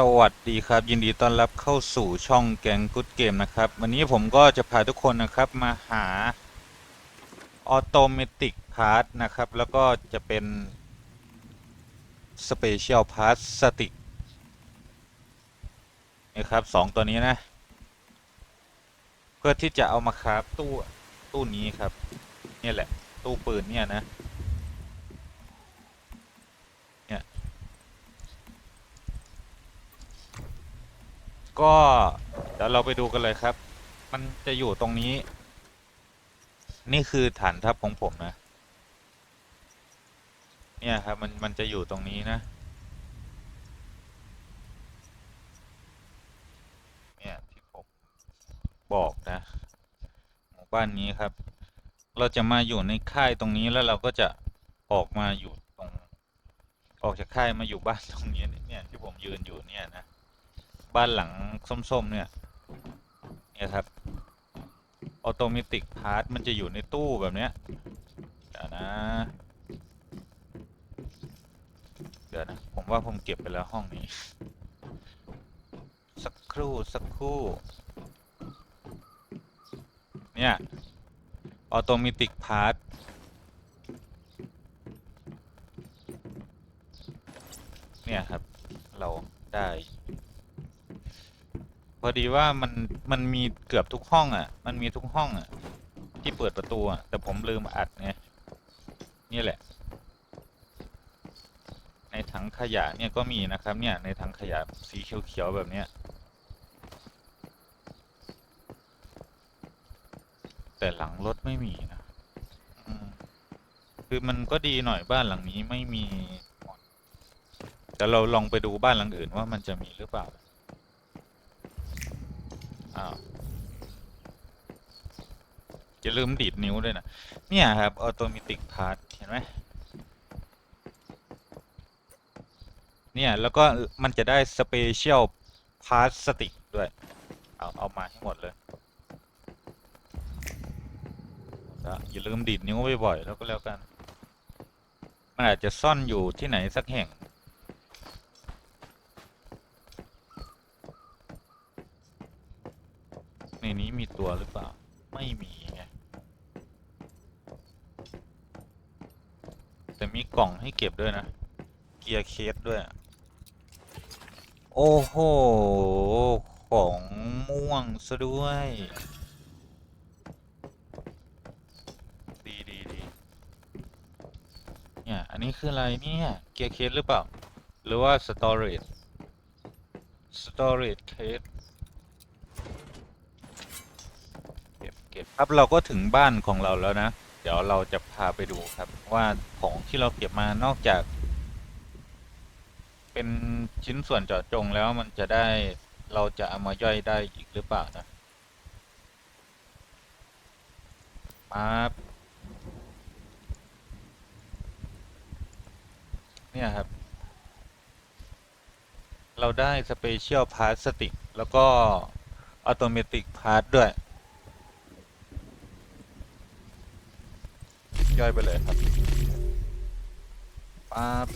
สวัสดีครับ ยินดีต้อนรับเข้าสู่ช่องแกงกุ๊ดเกมนะครับ วันนี้ผมก็จะพาทุกคนนะครับมาหาออโตเมติกพาร์ทนะครับ แล้วก็จะเป็นสเปเชียลพาร์ทสติกนะครับสองตัวนี้นะ เพื่อที่จะเอามาคราฟตู้ตู้นี้ครับ นี่แหละ ตู้ปืนเนี่ยนะ ก็เดี๋ยวเราไปดูกันเลยครับ มันจะอยู่ตรงนี้ นี่คือฐานทัพของผมนะ เนี่ยครับมันมันจะอยู่ตรงนี้นะเนี่ยที่ผมบอกนะหมู่บ้านนี้ครับ เราจะมาอยู่ในค่ายตรงนี้แล้วเราก็จะออกมาอยู่ตรง ออกจากค่ายมาอยู่บ้านตรงนี้เนี่ยที่ผมยืนอยู่เนี่ยนะ บ้านหลังส้มๆ เนี่ย เนี่ยครับ ออโตเมติกพาร์ทมันจะอยู่ในตู้แบบเนี้ย เดี๋ยวนะ เดี๋ยวนะ ผมว่าผมเก็บไปแล้วห้องนี้ สักครู่สักครู่ เนี่ย ออโตเมติกพาร์ทเนี่ยครับ เราได้ พอดีว่ามันมันมีเกือบทุกห้องอะ มันมีทุกห้องอะ ที่เปิดประตูอะ แต่ผมลืมอัดไงนี่แหละ ในถังขยะเนี่ยก็มีนะครับ เนี่ยในถังขยะสีเขียวๆแบบเนี้ย แต่หลังรถไม่มีนะคือมันก็ดีหน่อยบ้านหลังนี้ไม่มีแต่เราลองไปดูบ้านหลังอื่นว่ามันจะมีหรือเปล่า อ้าวอย่าลืมดีดนิ้วด้วยนะ เนี่ยครับออโตเมติกพาร์ทเห็นไหมเนี่ยแล้วก็มันจะได้สเปเชียลพาร์ทสติกด้วย เอาเอามาให้หมดเลยอย่าลืมดีดนิ้วบ่อยๆแล้วก็แล้วกัน มันอาจจะซ่อนอยู่ที่ไหนสักแห่ง ในนี้มีตัวหรือเปล่า ไม่มีไงแต่มีกล่องให้เก็บด้วยนะ เกียร์เคสด้วย โอ้โห ของม่วงซะด้วย ดีดีดีเนี่ย อันนี้คืออะไรเนี่ย เกียร์เคสหรือเปล่า หรือว่า storage storage case เก็บเก็บ ครับเราก็ถึงบ้านของเราแล้วนะ เดี๋ยวเราจะพาไปดูครับ ว่าของที่เราเก็บมานอกจาก เป็นชิ้นส่วนเจาะจงแล้วมันจะได้เราจะเอามาย่อยได้อีกหรือเปล่านะมาบเนี่ยครับ เราได้สเปเชียลพาร์ทสติกแล้วก็อัตโนมัติพาร์ทด้วย ย่อยไปเลยครับป๊าบ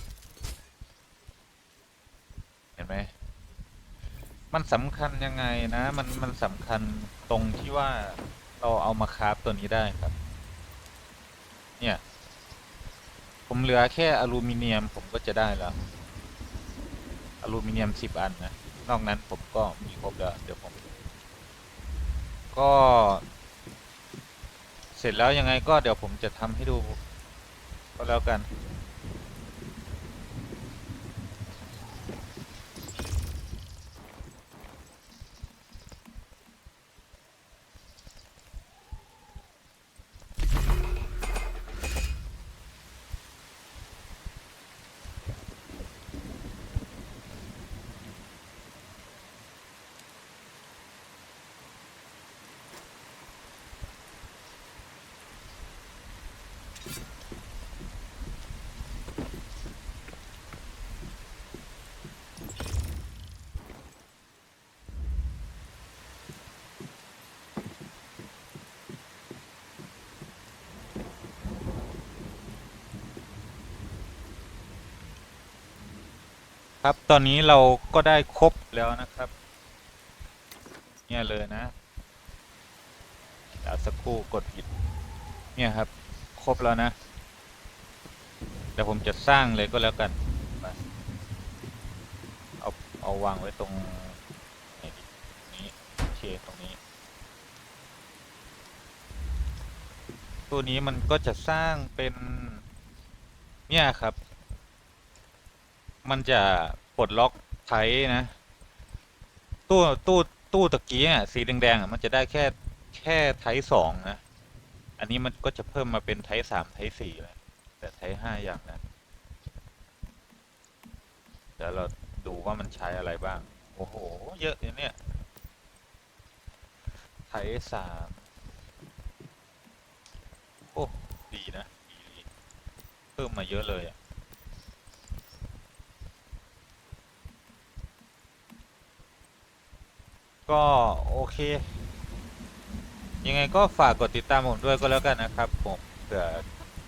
เห็นไหมมันสำคัญยังไงนะ มันมันสำคัญตรงที่ว่าเราเอามาคราฟตัวนี้ได้ครับ เนี่ย ผมเหลือแค่อลูมิเนียมผมก็จะได้แล้ว อลูมิเนียมสิบอันนะ นอกนั้นผมก็มีครบแล้ว เดี๋ยวผม ก็ เสร็จแล้วยังไงก็เดี๋ยวผมจะทำให้ดูก็แล้วกัน ครับ ตอนนี้เราก็ได้ครบแล้วนะครับ เนี่ยเลยนะเดี๋วสักครู่กดผิด เนี่ยครับ ครบแล้วนะเดี๋ยวผมจะสร้างเลยก็แล้วกันมาเอาเอาวางไว้ตรงไหนดีนี้โอเคตรงนี้ตัวนี้มันก็จะสร้างเป็นเนี่ยครับ มันจะปลดล็อกไทนะตู้ตู้ตู้ตะกี้อะสีแดงๆอะมันจะได้แค่แค่ไทสองนะ อันนี้มันก็จะเพิ่มมาเป็นไทสามไทสี่แล้วแต่ไทห้าอย่างนะเดี๋ยวเราดูว่ามันใช้อะไรบ้าง โอ้โห เยอะเลยเนี่ยไทสามโอ้ดีนะดีเพิ่มมาเยอะเลยอะก็โอเค ยังไงก็ฝากกดติดตามผมด้วยก็แล้วกันนะครับผมเผื่อ